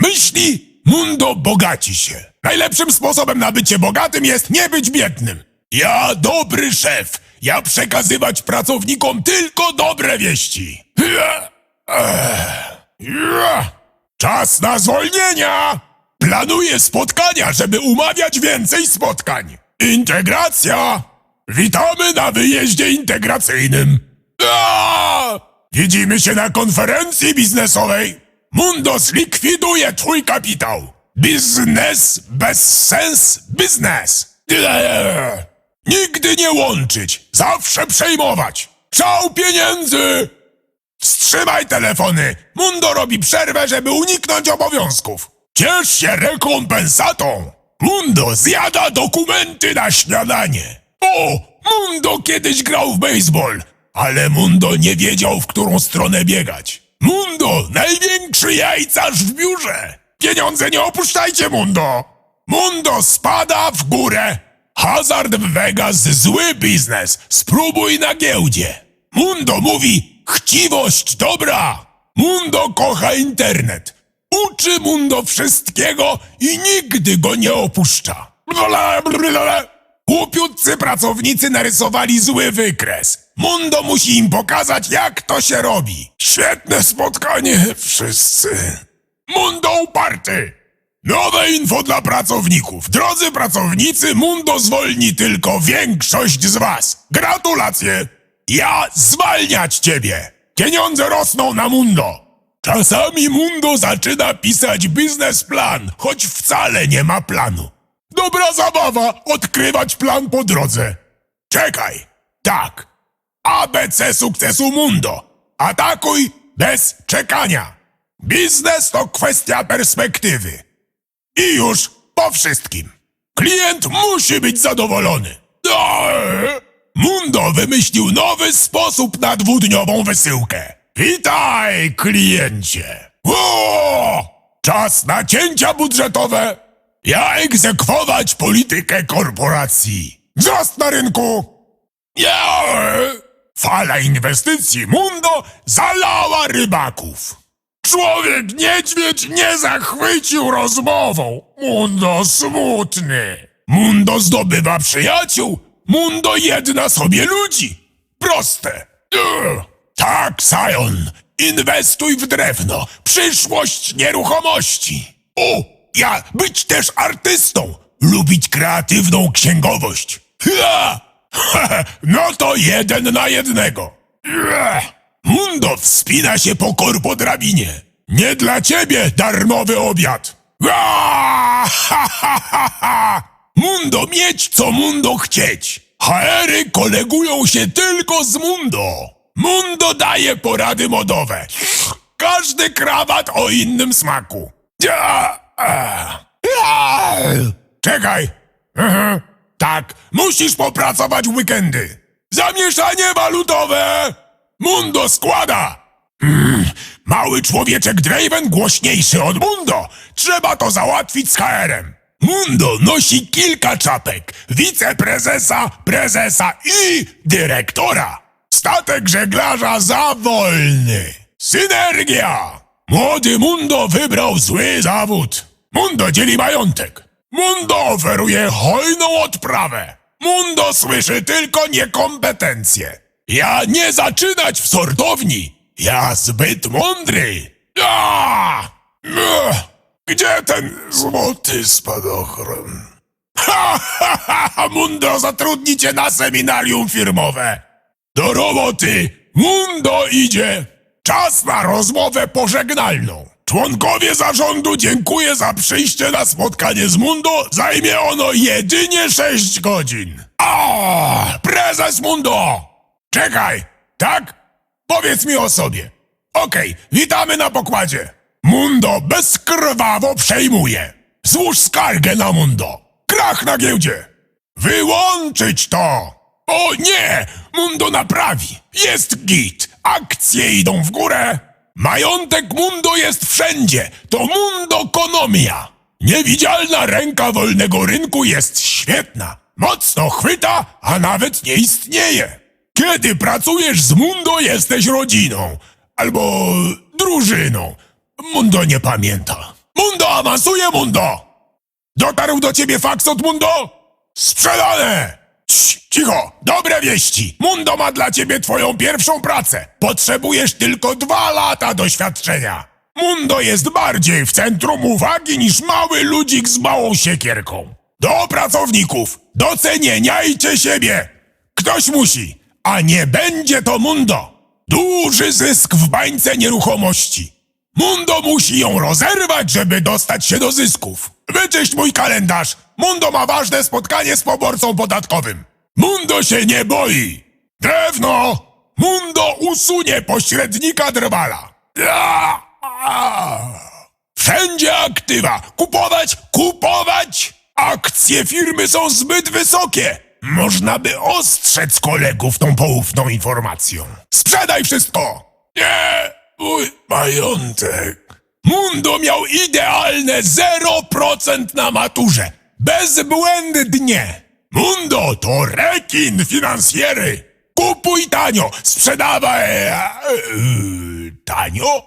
Myśli, Mundo bogaci się. Najlepszym sposobem na bycie bogatym jest nie być biednym. Ja dobry szef. Ja przekazywać pracownikom tylko dobre wieści. Ja. Czas na zwolnienia! Planuję spotkania, żeby umawiać więcej spotkań. Integracja! Witamy na wyjeździe integracyjnym. Widzimy się na konferencji biznesowej. Mundos likwiduje twój kapitał. Biznes bez sens biznes. Nigdy nie łączyć, zawsze przejmować. Szał pieniędzy! Wstrzymaj telefony! Mundo robi przerwę, żeby uniknąć obowiązków. Ciesz się rekompensatą! Mundo zjada dokumenty na śniadanie. O! Mundo kiedyś grał w baseball, ale Mundo nie wiedział, w którą stronę biegać. Mundo, największy jajcarz w biurze! Pieniądze nie opuszczajcie, Mundo! Mundo spada w górę! Hazard w Vegas zły biznes. Spróbuj na giełdzie. Mundo mówi chciwość dobra. Mundo kocha internet. Uczy Mundo wszystkiego i nigdy go nie opuszcza. Głupiutcy pracownicy narysowali zły wykres. Mundo musi im pokazać, jak to się robi. Świetne spotkanie, wszyscy. Mundo uparty! Nowe info dla pracowników. Drodzy pracownicy, Mundo zwolni tylko większość z was. Gratulacje! Ja zwalniać ciebie! Pieniądze rosną na Mundo. Czasami Mundo zaczyna pisać biznesplan, choć wcale nie ma planu. Dobra zabawa, odkrywać plan po drodze. Czekaj, tak. ABC sukcesu Mundo. Atakuj bez czekania. Biznes to kwestia perspektywy. I już po wszystkim. Klient musi być zadowolony. Mundo wymyślił nowy sposób na dwudniową wysyłkę. Witaj, kliencie. O! Czas na cięcia budżetowe. Ja egzekwować politykę korporacji. Wzrost na rynku. Ja! Fala inwestycji Mundo zalała rybaków. Człowiek niedźwiedź nie zachwycił rozmową. Mundo smutny. Mundo zdobywa przyjaciół. Mundo jedna sobie ludzi. Proste. Tak, Sion. Inwestuj w drewno. Przyszłość nieruchomości. O, ja być też artystą. Lubić kreatywną księgowość. Ha! No to jeden na jednego. Mundo wspina się po korpodrabinie. Nie dla ciebie darmowy obiad. Ha, ha, ha, ha! Mundo mieć, co Mundo chcieć. HR-y kolegują się tylko z Mundo. Mundo daje porady modowe. Każdy krawat o innym smaku. Ja, ja. Czekaj. Mhm. Tak, musisz popracować w weekendy. Zamieszanie walutowe! Mundo składa! Mm, mały człowieczek Draven głośniejszy od Mundo. Trzeba to załatwić z HR-em. Mundo nosi kilka czapek. Wiceprezesa, prezesa i dyrektora. Statek żeglarza za wolny. Synergia! Młody Mundo wybrał zły zawód. Mundo dzieli majątek. Mundo oferuje hojną odprawę. Mundo słyszy tylko niekompetencje. Ja nie zaczynać w sortowni. Ja zbyt mądry. Ugh! Gdzie ten złoty spadochron? Ha, ha, ha, ha, Mundo zatrudni cię na seminarium firmowe. Do roboty! Mundo idzie! Czas na rozmowę pożegnalną. Członkowie zarządu dziękuję za przyjście na spotkanie z Mundo. Zajmie ono jedynie 6 godzin. A, prezes Mundo! Czekaj, tak? Powiedz mi o sobie. Okej, witamy na pokładzie. Mundo bezkrwawo przejmuje. Złóż skargę na Mundo. Krach na giełdzie. Wyłączyć to! O nie! Mundo naprawi! Jest git! Akcje idą w górę! Majątek Mundo jest wszędzie! To Mundokonomia! Niewidzialna ręka wolnego rynku jest świetna! Mocno chwyta, a nawet nie istnieje! Kiedy pracujesz z Mundo, jesteś rodziną! Albo drużyną! Mundo nie pamięta. awansuje, Mundo! Dotarł do ciebie faks od Mundo? Sprzedane! Cicho, dobre wieści. Mundo ma dla ciebie twoją pierwszą pracę. Potrzebujesz tylko dwa lata doświadczenia. Mundo jest bardziej w centrum uwagi niż mały ludzik z małą siekierką. Do pracowników, docenieniajcie siebie. Ktoś musi, a nie będzie to Mundo. Duży zysk w bańce nieruchomości. Mundo musi ją rozerwać, żeby dostać się do zysków. Wyczyść mój kalendarz. Mundo ma ważne spotkanie z poborcą podatkowym. Mundo się nie boi. Drewno! Mundo usunie pośrednika drwala. Wszędzie aktywa. Kupować, kupować! Akcje firmy są zbyt wysokie. Można by ostrzec kolegów tą poufną informacją. Sprzedaj wszystko! Nie! Mój majątek. Mundo miał idealne 0% na maturze. Bezbłędnie. Mundo to rekin finansjery. Kupuj tanio, sprzedawaj e, tanio.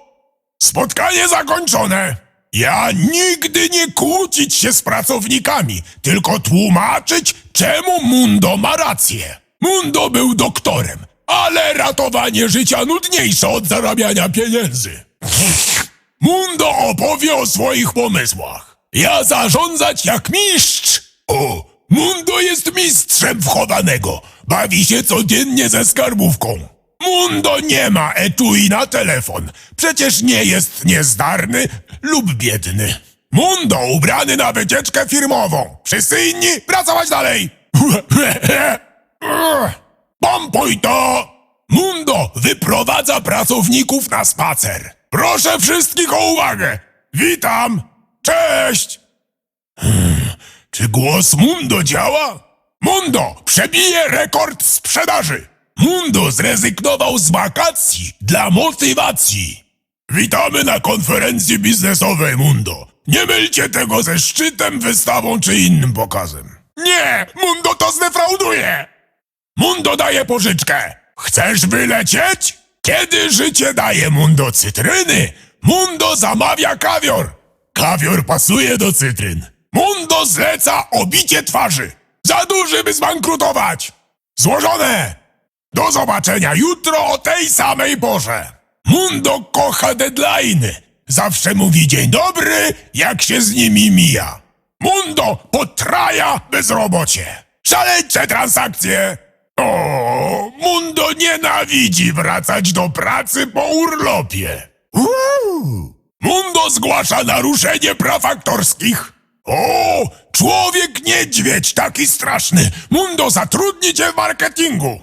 Spotkanie zakończone. Ja nigdy nie kłócić się z pracownikami, tylko tłumaczyć, czemu Mundo ma rację. Mundo był doktorem, ale ratowanie życia nudniejsze od zarabiania pieniędzy. Mundo opowie o swoich pomysłach. Ja zarządzać jak mistrz. O, Mundo jest mistrzem wchowanego. Bawi się codziennie ze skarbówką. Mundo nie ma etui na telefon. Przecież nie jest niezdarny lub biedny. Mundo ubrany na wycieczkę firmową. Wszyscy inni pracować dalej. Pompuj to! Mundo wyprowadza pracowników na spacer. Proszę wszystkich o uwagę. Witam. Cześć. Czy głos Mundo działa? Mundo przebije rekord sprzedaży. Mundo zrezygnował z wakacji dla motywacji. Witamy na konferencji biznesowej Mundo. Nie mylcie tego ze szczytem, wystawą czy innym pokazem. Nie! Mundo to zdefrauduje! Mundo daje pożyczkę. Chcesz wylecieć? Kiedy życie daje Mundo cytryny, Mundo zamawia kawior. Kawior pasuje do cytryn. Mundo zleca obicie twarzy. Za duży, by zbankrutować. Złożone. Do zobaczenia jutro o tej samej porze. Mundo kocha deadline'y. Zawsze mówi dzień dobry, jak się z nimi mija. Mundo potraja bezrobocie. Szaleńcze transakcje. O, Mundo nienawidzi wracać do pracy po urlopie. Uuu. Mundo zgłasza naruszenie praw aktorskich. O, człowiek niedźwiedź taki straszny. Mundo zatrudni cię w marketingu.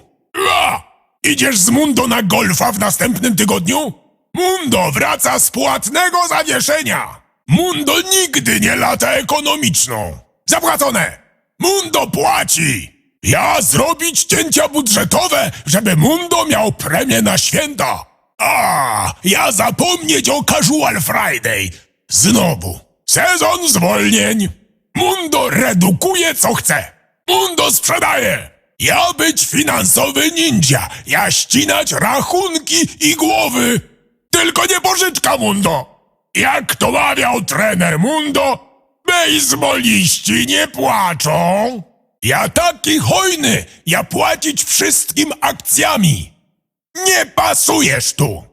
Idziesz z Mundo na golfa w następnym tygodniu? Mundo wraca z płatnego zawieszenia. Mundo nigdy nie lata ekonomiczną. Zapłacone. Mundo płaci. Ja zrobić cięcia budżetowe, żeby Mundo miał premię na święta. A, ja zapomnieć o Casual Friday. Znowu. Sezon zwolnień. Mundo redukuje co chce. Mundo sprzedaje. Ja być finansowy ninja. Ja ścinać rachunki i głowy. Tylko nie pożyczka, Mundo. Jak to mawiał trener Mundo, bejsboliści nie płaczą. Ja taki hojny, ja płacić wszystkim akcjami. Nie pasujesz tu.